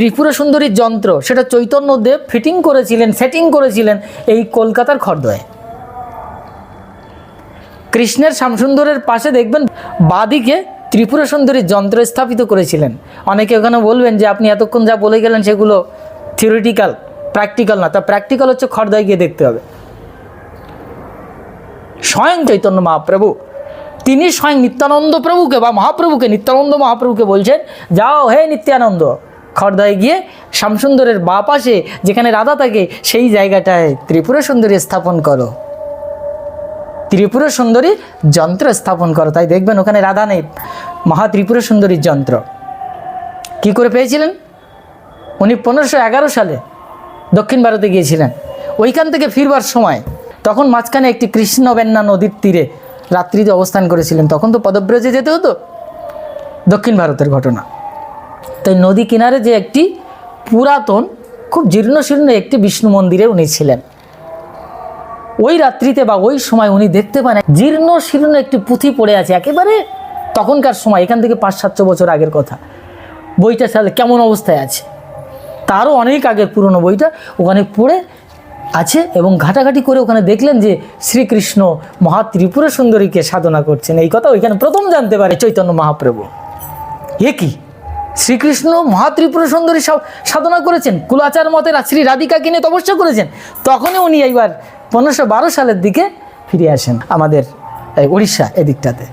ত্রিপুরা সুন্দরীর যন্ত্র, সেটা চৈতন্যদেব ফিটিং করেছিলেন সেটিং করেছিলেন এই কলকাতার খর্দয়ে কৃষ্ণের শ্যামসুন্দরের পাশে দেখবেন বাদিকে ত্রিপুরা সুন্দরীর যন্ত্র স্থাপিত করেছিলেন। অনেকে ওখানে বলবেন যে আপনি এতক্ষণ যা বলে গেলেন সেগুলো থিওরিটিক্যাল প্র্যাকটিক্যাল না, তা প্র্যাকটিক্যাল হচ্ছে খর্দায় গিয়ে দেখতে হবে। স্বয়ং চৈতন্য মহাপ্রভু, তিনি স্বয়ং নিত্যানন্দ প্রভুকে বা মহাপ্রভুকে, নিত্যানন্দ মহাপ্রভুকে বলছেন, যাও হে নিত্যানন্দ খর্দায় গিয়ে শ্যামসুন্দরের বা পাশে যেখানে রাধা থাকে, সেই জায়গাটায় ত্রিপুরা সুন্দরী স্থাপন করো। ত্রিপুরা সুন্দরী যন্ত্র স্থাপন করো। তাই দেখবেন ওখানে রাধা নেই, মহা ত্রিপুরা সুন্দরীর যন্ত্র। কি করে পেয়েছিলেন? উনি পনেরোশো সালে দক্ষিণ ভারতে গিয়েছিলেন। ওইখান থেকে ফিরবার সময়, তখন মাঝখানে একটি কৃষ্ণবেন্না নদীর তীরে রাত্রিতে অবস্থান করেছিলেন। তখন তো পদব্রজে যেতে হতো। দক্ষিণ ভারতের ঘটনা। তাই নদী কিনারে যে একটি পুরাতন, খুব জীর্ণ শীর্ণ একটি বিষ্ণু মন্দিরে উনি ছিলেন। ওই রাত্রিতে বা ওই সময় উনি দেখতে পান জীর্ণ শীর্ণ একটি পুঁথি পড়ে আছে, একেবারে তখনকার সময়, এখান থেকে পাঁচ সাতশো বছর আগের কথা। বইটা তাহলে কেমন অবস্থায় আছে? তারও অনেক আগের পুরনো বইটা ওখানে পড়ে আছে এবং ঘাটাঘাটি করে ওখানে দেখলেন যে শ্রীকৃষ্ণ মহা ত্রিপুরা সুন্দরীকে সাধনা করছেন। এই কথা ওইখানে প্রথম জানতে পারে চৈতন্য মহাপ্রভু। এ শ্রীকৃষ্ণ মহাত্রিপুর সুন্দরী সাধনা করেছেন, কুলাচার মতের শ্রী রাধিকাকে নিয়ে তপস্যা করেছেন, তখনই উনি এইবার পনেরোশো সালের দিকে ফিরে আসেন আমাদের এই উড়িষ্যা এদিকটাতে।